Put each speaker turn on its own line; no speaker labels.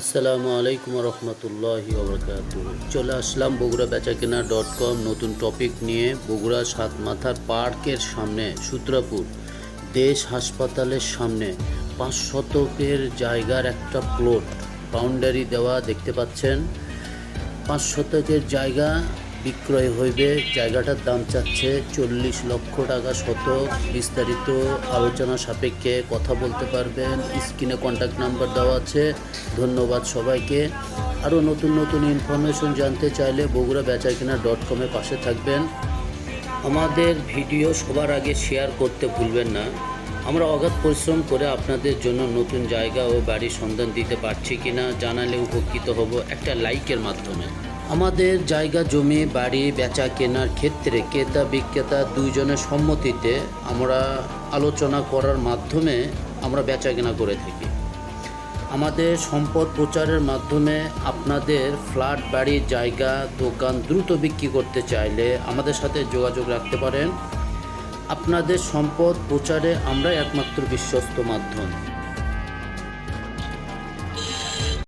আসসালামু আলাইকুম রহমতুল্লাহি চলে আসলাম বগুড়া বেচাকেনা ডট কম নতুন টপিক নিয়ে বগুড়া সাত মাথার পার্কের সামনে, সূত্রাপুর। দেশ হাসপাতালের সামনে, পাঁচ শতকের জায়গার একটা প্লট বাউন্ডারি দেওয়া দেখতে পাচ্ছেন। পাঁচ শতকের জায়গা বিক্রয় হইবে। জায়গাটার দাম চাচ্ছে চল্লিশ লক্ষ টাকা শতক বিস্তারিত আলোচনা সাপেক্ষে কথা বলতে পারবেন। স্ক্রিনে কন্ট্যাক্ট নাম্বার দেওয়া আছে। ধন্যবাদ সবাইকে। আরও নতুন নতুন ইনফরমেশন জানতে চাইলে বগুড়া বেচাকেনা ডট কমে পাশে থাকবেন। আমাদের ভিডিও সবার আগে শেয়ার করতে ভুলবেন না। আমরা অগাধ পরিশ্রম করে আপনাদের জন্য নতুন জায়গা ও বাড়ির সন্ধান দিতে পারছি কিনা জানালে উপকৃত হব একটা লাইকের মাধ্যমে। আমাদের জায়গা, জমি, বাড়ি বেচা কেনার ক্ষেত্রে ক্রেতা বিক্রেতা দুইজনের সম্মতিতে আমরা আলোচনা করার মাধ্যমে আমরা বেচা কেনা করে থাকি। আমাদের সম্পদ প্রচারের মাধ্যমে আপনাদের ফ্ল্যাট, বাড়ি, জায়গা, দোকান দ্রুত বিক্রি করতে চাইলে আমাদের সাথে যোগাযোগ রাখতে পারেন। আপনাদের সম্পদ প্রচারে আমরা একমাত্র বিশ্বস্ত মাধ্যম।